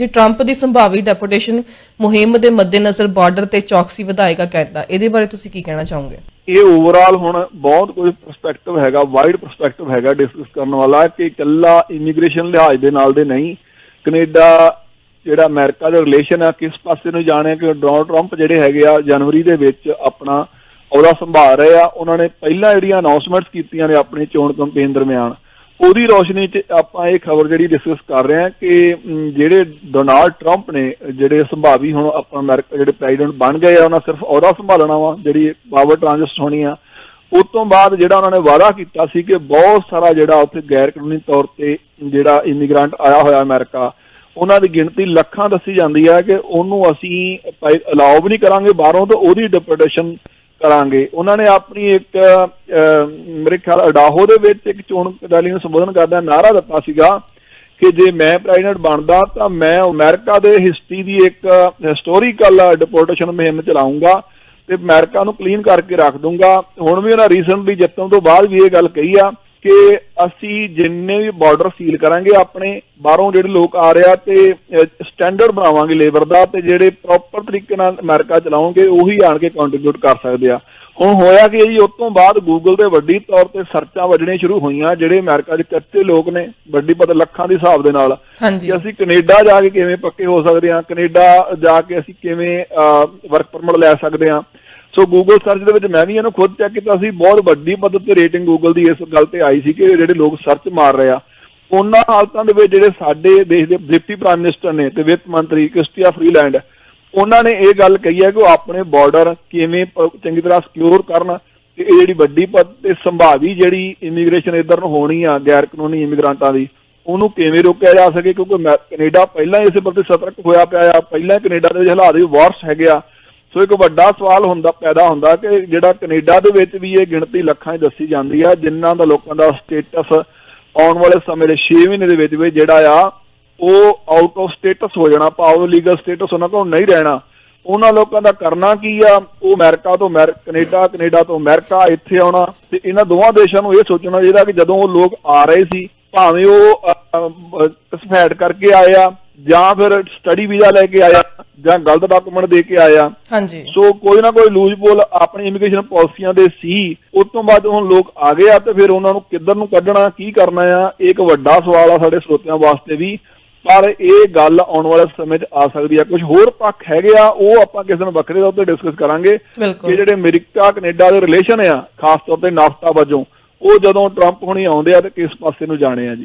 ਜੀ ਟਰੰਪ ਦੀ ਸੰਭਾਵੀ ਡੈਪੂਟੇਸ਼ਨ ਮੁਹਿੰਮ ਦੇ ਮੱਦੇਨਜ਼ਰ ਬਾਰਡਰ ਤੇ ਚੌਕਸੀ ਵਧਾਏਗਾ ਕੈਨੇਡਾ, ਇਹਦੇ ਬਾਰੇ ਤੁਸੀਂ ਕੀ ਕਹਿਣਾ ਚਾਹੋਗੇ? ਇਹ ਓਵਰਆਲ ਹੁਣ ਬਹੁਤ ਕੋਈ ਪਰਸਪੈਕਟਿਵ ਹੈਗਾ ਵਾਈਡ ਪਰਸਪੈਕਟਿਵ ਹੈਗਾ ਡਿਸਕਸ ਕਰਨ ਵਾਲਾ ਕਿ ਇਕੱਲਾ ਇਮੀਗ੍ਰੇਸ਼ਨ ਲਿਹਾਜ਼ ਦੇ ਨਾਲ ਦੇ ਨਹੀਂ, ਕੈਨੇਡਾ ਜਿਹੜਾ ਅਮਰੀਕਾ ਦਾ ਰਿਲੇਸ਼ਨ ਆ, ਕਿਸ ਪਾਸੇ ਨੂੰ ਜਾਣਿਆ ਕਿ ਡੋਨਲਡ ਟਰੰਪ ਜਿਹੜੇ ਹੈਗੇ ਆ, ਜਨਵਰੀ ਦੇ ਵਿੱਚ ਆਪਣਾ ਅਹੁਦਾ ਸੰਭਾਲ ਰਹੇ ਆ। ਉਹਨਾਂ ਨੇ ਪਹਿਲਾਂ ਜਿਹੜੀਆਂ ਅਨਾਉਂਸਮੈਂਟਸ ਕੀਤੀਆਂ ਨੇ ਆਪਣੀ ਚੋਣ ਕੈਂਪੇਨ ਦਰਮਿਆਨ ਉਹਦੀ ਰੋਸ਼ਨੀ 'ਚ ਆਪਾਂ ਇਹ ਖਬਰ ਜਿਹੜੀ ਡਿਸਕਸ ਕਰ ਰਹੇ ਹਾਂ ਕਿ ਜਿਹੜੇ ਡੋਨਾਲਡ ਟਰੰਪ ਨੇ, ਜਿਹੜੇ ਸੰਭਾਵੀ ਹੁਣ ਆਪਣਾ ਅਮਰੀਕਾ, ਜਿਹੜੇ ਪ੍ਰੈਜ਼ੀਡੈਂਟ ਬਣ ਗਏ ਆ, ਉਹਨਾਂ ਸਿਰਫ ਅਹੁਦਾ ਸੰਭਾਲਣਾ ਵਾ, ਜਿਹੜੀ ਪਾਵਰ ਟ੍ਰਾਂਜਿਸਟ ਹੋਣੀ ਆ। ਉਸ ਤੋਂ ਬਾਅਦ ਜਿਹੜਾ ਉਹਨਾਂ ਨੇ ਵਾਅਦਾ ਕੀਤਾ ਸੀ ਕਿ ਬਹੁਤ ਸਾਰਾ ਜਿਹੜਾ ਉੱਥੇ ਗੈਰ ਕਾਨੂੰਨੀ ਤੌਰ ਤੇ ਜਿਹੜਾ ਇਮੀਗ੍ਰੈਂਟ ਆਇਆ ਹੋਇਆ ਅਮਰੀਕਾ, ਉਹਨਾਂ ਦੀ ਗਿਣਤੀ ਲੱਖਾਂ ਦੱਸੀ ਜਾਂਦੀ ਹੈ ਕਿ ਉਹਨੂੰ ਅਸੀਂ ਅਲਾਉ ਵੀ ਨਹੀਂ ਕਰਾਂਗੇ ਬਾਹਰੋਂ ਤਾਂ ਉਹਦੀ ਡਿਪੋਰਟੇਸ਼ਨ ਕਰਾਂਗੇ। ਉਹਨਾਂ ਨੇ ਆਪਣੀ ਇੱਕ ਮੇਰੇ ਖਿਆਲ ਅਡਾਹੋ ਦੇ ਵਿੱਚ ਇੱਕ ਚੋਣ ਰੈਲੀ ਨੂੰ ਸੰਬੋਧਨ ਕਰਦਾ ਨਾਰਾ ਦਿੱਤਾ ਸੀਗਾ ਕਿ ਜੇ ਮੈਂ ਪ੍ਰੈਜ਼ੀਡੈਂਟ ਬਣਦਾ ਤਾਂ ਮੈਂ ਅਮਰੀਕਾ ਦੇ ਹਿਸਟਰੀ ਦੀ ਇੱਕ ਹਿਸਟੋਰੀਕਲ ਡਿਪੋਰਟੇਸ਼ਨ ਮੁਹਿੰਮ ਚਲਾਉਂਗਾ ਤੇ ਅਮਰੀਕਾ ਨੂੰ ਕਲੀਨ ਕਰਕੇ ਰੱਖ ਦੂੰਗਾ। ਹੁਣ ਵੀ ਉਹਨਾਂ ਰੀਸੈਂਟਲੀ ਜਿੱਤਣ ਤੋਂ ਬਾਅਦ ਵੀ ਇਹ ਗੱਲ ਕਹੀ ਆ ਕਿ ਅਸੀਂ ਜਿੰਨੇ ਵੀ ਬਾਰਡਰ ਸੀਲ ਕਰਾਂਗੇ ਆਪਣੇ ਬਾਹਰੋਂ ਜਿਹੜੇ ਲੋਕ ਆ ਰਿਹਾ ਤੇ ਸਟੈਂਡਰਡ ਬਣਾਵਾਂਗੇ ਲੇਬਰ ਦਾ ਤੇ ਜਿਹੜੇ ਪ੍ਰੋਪਰ ਤਰੀਕੇ ਨਾਲ ਅਮਰੀਕਾ ਚਲਾਉਣਗੇ ਉਹੀ ਆਣ ਕੇ ਕੰਟਰੀਬਿਊਟ ਕਰ ਸਕਦੇ ਆ। ਹੁਣ ਹੋਇਆ ਕਿ ਜੀ ਉਸ ਤੋਂ ਬਾਅਦ ਗੂਗਲ ਤੇ ਵੱਡੀ ਤੌਰ ਤੇ ਸਰਚਾਂ ਵੱਜਣੀਆਂ ਸ਼ੁਰੂ ਹੋਈਆਂ ਜਿਹੜੇ ਅਮਰੀਕਾ ਦੇ ਕੱਚੇ ਲੋਕ ਨੇ ਵੱਡੀ ਪਤ ਲੱਖਾਂ ਦੇ ਹਿਸਾਬ ਦੇ ਨਾਲ। ਕਿ ਅਸੀਂ ਕੈਨੇਡਾ ਜਾ ਕੇ ਕਿਵੇਂ ਪੱਕੇ ਹੋ ਸਕਦੇ ਹਾਂ ਕੈਨੇਡਾ ਜਾ ਕੇ ਅਸੀਂ ਕਿਵੇਂ ਵਰਕ ਪਰਮਿਟ ਲੈ ਸਕਦੇ ਹਾਂ ਸੋ ਗੂਗਲ ਸਰਚ ਦੇ ਵਿੱਚ ਮੈਂ ਵੀ ਇਹਨੂੰ ਖੁਦ ਚੈੱਕ ਕੀਤਾ ਸੀ। ਬਹੁਤ ਵੱਡੀ ਪੱਧਰ ਤੇ ਰੇਟਿੰਗ ਗੂਗਲ ਦੀ ਇਸ ਗੱਲ ਤੇ ਆਈ ਸੀ ਕਿ ਜਿਹੜੇ ਲੋਕ ਸਰਚ ਮਾਰ ਰਹੇ ਆ। ਉਹਨਾਂ ਹਾਲਤਾਂ ਦੇ ਵਿੱਚ ਜਿਹੜੇ ਸਾਡੇ ਦੇਸ਼ ਦੇ ਡਿਪਟੀ ਪ੍ਰਾਈਮ ਮਿਨਿਸਟਰ ਨੇ ਤੇ ਵਿੱਤ ਮੰਤਰੀ ਕ੍ਰਿਸਟੀਆ ਫਰੀਲੈਂਡ, ਉਹਨਾਂ ਨੇ ਇਹ ਗੱਲ ਕਹੀ ਹੈ ਕਿ ਉਹ ਆਪਣੇ ਬਾਰਡਰ ਕਿਵੇਂ ਚੰਗੀ ਤਰ੍ਹਾਂ ਸਿਕਿਉਰ ਕਰਨ ਤੇ ਇਹ ਜਿਹੜੀ ਵੱਡੀ ਪੱਧ ਤੇ ਸੰਭਾਵੀ ਜਿਹੜੀ ਇਮੀਗ੍ਰੇਸ਼ਨ ਇਧਰ ਨੂੰ ਹੋਣੀ ਆ, ਗੈਰ ਕਾਨੂੰਨੀ ਇਮੀਗ੍ਰੈਂਟਾਂ ਦੀ, ਉਹਨੂੰ ਕਿਵੇਂ ਰੋਕਿਆ ਜਾ ਸਕੇ? ਕਿਉਂਕਿ ਮੈਂ- ਕੈਨੇਡਾ ਪਹਿਲਾਂ ਹੀ ਇਸੇ ਪ੍ਰਤੀ ਸਤਰਕ ਹੋਇਆ ਪਿਆ ਆ। ਪਹਿਲਾਂ ਹੀ ਕੈਨੇਡਾ ਦੇ ਵਿੱਚ ਹਾਲਾਤ ਵੀ ਵਾਰਸ ਹੈਗੇ ਆ। ਸੋ ਇੱਕ ਵੱਡਾ ਸਵਾਲ ਹੁੰਦਾ, ਪੈਦਾ ਹੁੰਦਾ ਕਿ ਜਿਹੜਾ ਕੈਨੇਡਾ ਦੇ ਵਿੱਚ ਵੀ ਇਹ ਗਿਣਤੀ ਲੱਖਾਂ 'ਚ ਦੱਸੀ ਜਾਂਦੀ ਆ, ਜਿਨ੍ਹਾਂ ਦਾ ਲੋਕਾਂ ਦਾ ਸਟੇਟਸ ਆਉਣ ਵਾਲੇ ਸਮੇਂ ਦੇ 6 ਮਹੀਨੇ ਦੇ ਵਿੱਚ ਵੀ ਜਿਹੜਾ ਆ, ਉਹ ਆਊਟ ਆਫ ਸਟੇਟਸ ਹੋ ਜਾਣਾ ਪਾਵਰ ਲੀਗਲ ਸਟੇਟਸ ਉਹਨਾਂ ਕੋਲ ਨਹੀਂ ਰਹਿਣਾ। ਉਹਨਾਂ ਲੋਕਾਂ ਦਾ ਕਰਨਾ ਕੀ ਆ? ਉਹ ਅਮਰੀਕਾ ਤੋਂ ਅਮੈਰ- ਕੈਨੇਡਾ ਕੈਨੇਡਾ ਤੋਂ ਅਮਰੀਕਾ ਇੱਥੇ ਆਉਣਾ ਤੇ ਇਹਨਾਂ ਦੋਵਾਂ ਦੇਸ਼ਾਂ ਨੂੰ ਇਹ ਸੋਚਣਾ ਚਾਹੀਦਾ ਕਿ ਜਦੋਂ ਉਹ ਲੋਕ ਆ ਰਹੇ ਸੀ, ਭਾਵੇਂ ਉਹ ਸਫੈਡ ਕਰਕੇ ਆਏ ਆ ਜਾਂ ਫਿਰ ਸਟੱਡੀ ਵੀਜ਼ਾ ਲੈ ਕੇ ਆਇਆ ਜਾਂ ਗਲਤ ਡਾਕੂਮੈਂਟ ਦੇ ਕੇ ਆਇਆ। ਹਾਂਜੀ। ਸੋ ਕੋਈ ਨਾ ਕੋਈ ਲੂਜ ਪੋਲ ਆਪਣੀ ਇਮੀਗ੍ਰੇਸ਼ਨ ਪਾਲਿਸੀਆਂ ਦੇ ਸੀ। ਉਸ ਤੋਂ ਬਾਅਦ ਹੁਣ ਲੋਕ ਆ ਗਏ ਆ ਤੇ ਫਿਰ ਉਹਨਾਂ ਨੂੰ ਕਿੱਧਰ ਨੂੰ ਕੱਢਣਾ ਕੀ ਕਰਨਾ ਆ ਇਹ ਇੱਕ ਵੱਡਾ ਸਵਾਲ ਆ ਸਾਡੇ ਸਰੋਤਿਆਂ ਵਾਸਤੇ ਵੀ। ਪਰ ਇਹ ਗੱਲ ਆਉਣ ਵਾਲੇ ਸਮੇਂ 'ਚ ਆ ਸਕਦੀ ਆ। ਕੁਝ ਹੋਰ ਪੱਖ ਹੈਗੇ ਆ ਉਹ ਆਪਾਂ ਕਿਸੇ ਦਿਨ ਵੱਖਰੇ ਤੌਰ ਤੇ ਡਿਸਕਸ ਕਰਾਂਗੇ। ਕਿ ਜਿਹੜੇ ਅਮਰੀਕਾ ਕੈਨੇਡਾ ਦੇ ਰਿਲੇਸ਼ਨ ਆ ਖਾਸ ਤੌਰ ਤੇ ਨਾਫਤਾ ਵਜੋਂ ਉਹ ਜਦੋਂ ਟਰੰਪ ਹੁਣੀ ਆਉਂਦੇ ਆ ਤੇ ਕਿਸ ਪਾਸੇ ਨੂੰ ਜਾਣੇ ਆ ਜੀ।